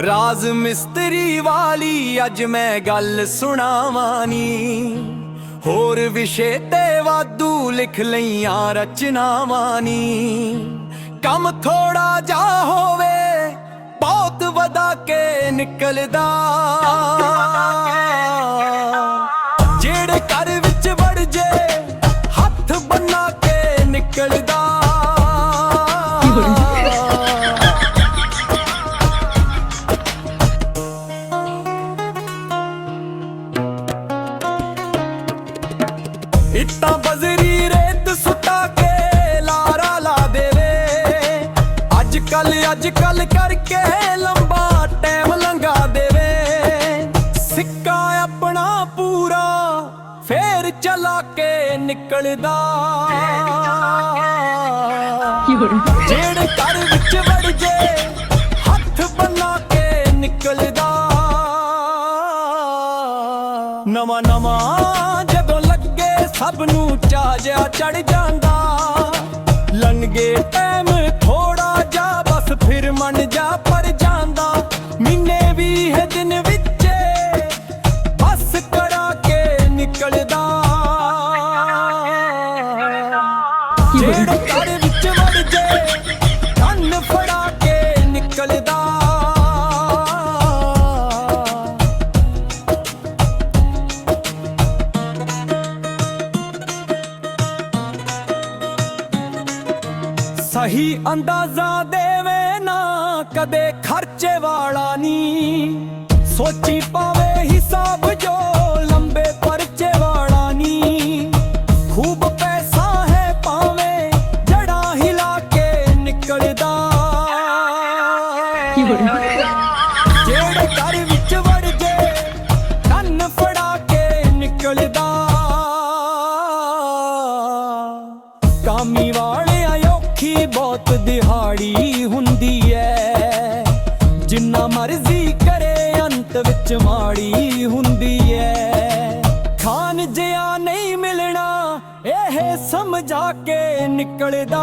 ਰਾਜ਼ ਮਿਸਤਰੀ ਵਾਲੀ ਅੱਜ ਮੈਂ ਗੱਲ ਸੁਣਾਵਾਂ ਨੀ ਹੋਰ ਵਿਸ਼ੇ ਤੇ ਵਾਧੂ ਲਿਖ ਲਈਆਂ ਰਚਨਾਵਾਂ ਨੀ ਕੰਮ ਥੋੜਾ ਜਾ ਹੋਵੇ, ਬਹੁਤ ਵਧਾ ਕੇ ਨਿਕਲਦਾ। ਜਿਹੜੇ ਘਰ ਵਿੱਚ ਵੜ ਜੇ, ਹੱਥ ਬੰਨਾ ਕੇ ਨਿਕਲਦਾ। ਇੱਟਾਂ ਬਜ਼ਰੀ ਰੇਤ ਸੁੱਟਾ ਕੇ ਲਾਰਾ ਲਾ ਦੇਵੇ। ਅੱਜ ਕੱਲ ਅੱਜ ਕੱਲ ਕਰਕੇ ਲੰਬਾ ਟਾਈਮ ਲੰਘਾ ਦੇਵੇ। ਸਿੱਕਾ ਆਪਣਾ ਪੂਰਾ ਫੇਰ ਚਲਾ ਕੇ ਨਿਕਲਦਾ। ਜਿਹੜੇ ਘਰ ਵਿੱਚ ਵੜ ਜੇ ਹੱਥ ਬਣਾ ਕੇ ਨਿਕਲਦਾ। ਨਵਾਂ ਨਵਾਂ ਸਭ ਨੂੰ ਚਾਜਿਆ ਚੜ ਜਾਂਦਾ। ਲੰਘੇ ਟਾਈਮ ਥੋੜਾ ਜਾ ਬਸ ਫਿਰ ਮਨ ਜਾ ਪਰ ਜਾਂਦਾ। ਮਹੀਨੇ ਵੀ ਹੈ ਦਿਨ ਵਿੱਚੇ ਬਸ ਕਰਾ ਕੇ ਨਿਕਲਦਾ। ਜਿਹੜੇ ਸਹੀ ਅੰਦਾਜ਼ਾ ਦੇਵੇ ਨਾ ਕਦੇ ਖਰਚੇ ਵਾਲਾ ਨੀ। ਸੋਚੀ ਪਾਵੇ ਹਿਸਾਬ ਜੋ ਲੰਬੇ ਪਰਚੇ ਵਾਲਾ ਨੀ। ਖੂਬ ਪੈਸਾ ਹੈ ਪਾਵੇ ਜੜਾ ਹਿਲਾ ਕੇ ਨਿਕਲਦਾ। ਜਿਹੜੇ ਘਰ ਵਿੱਚ ਵੜ ਜੇ ਕੰਨ ਫੜਾ ਕੇ ਨਿਕਲਦਾ। ਕਾਮੀ ਵਾਲਿਆਂ ਔਖੀ ਬਹੁਤ ਦਿਹਾੜੀ ਹੁੰਦੀ ਐ। ਜਿੰਨਾ ਮਰਜ਼ੀ ਕਰੇ ਅੰਤ ਵਿੱਚ ਮਾੜੀ ਹੁੰਦੀ ਐ। ਖਾਨ ਜਿਆ ਨਹੀਂ ਮਿਲਣਾ, ਇਹ ਸਮਝਾ ਕੇ ਨਿਕਲਦਾ ਕੇ ਨਿਕਲਦਾ।